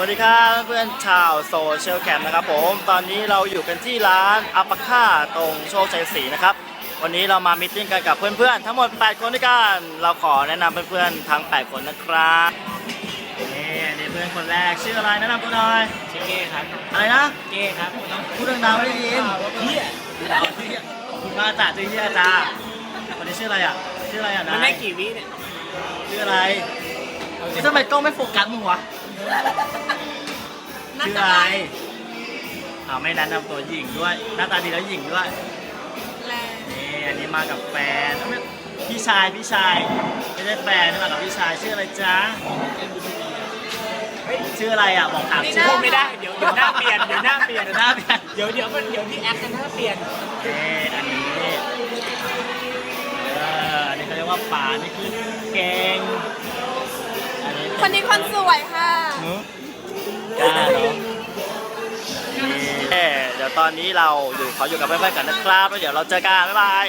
สวัสดีครับเพื่อนๆชาวโซเชียลแคมนะครับผมตอนนี้เราอยู่กันที่ร้านอัปปะค่าตรงโชคชัยศรีนะครับวันนี้เรามามิทติ้งกันกับเพื่อนๆ ทั้งหมด 8 คนด้วยกันเราขอแนะนำเพื่อนๆทั้ง 8 คนนะครับนี่นี่เพื่อนคนแรกชื่ออะไรแนะนำตัวหน่อยชื่อเก้ครับอะไรนะเก้ครับพูดดังๆไม่ได้ยินเฮียขอบคุณมากจ้าชื่อเฮียจ้าวันนี้ชื่ออะไรอะชื่ออะไรอะมันนายได้กี่วิเนี่ยชื่ออะไร ทำไมกล้องไม่โฟกัสมึงวะชื่ออะไรอ้าวไม่แนะนำตัวหญิงด้วย หน้าตาดีแล้วหญิงด้วยนี่อันนี้มากับแฟนเอ้ยพี่ชายพี่ชายไม่ได้แฟนนี่มากับพี่ชายชื่ออะไรจ๊ะเฮ้ยชื่ออะไรอะบอกถามชื่อพูดไม่ได้เดี๋ยวเดี๋ยวหน้าเปลี่ยนเดี๋ยวหน้าเปลี่ยนเดี๋ยวหน้าเปลี่ยนเดี๋ยวเดี๋ยวมันเดี๋ยวที่แอคกันหน้าเปลี่ยนนี่อันนี้เอออันนี้เขาเรียกว่าป่านี่คือเก่งอันนี้ คนนี้คนสวยค่ะหือกล้าเหรอนี่เดี๋ยวตอนนี้เราอยู่ขออยู่กับเพื่อนๆกันนะครับแล้วเดี๋ยวเราเจอกันบ๊ายบาย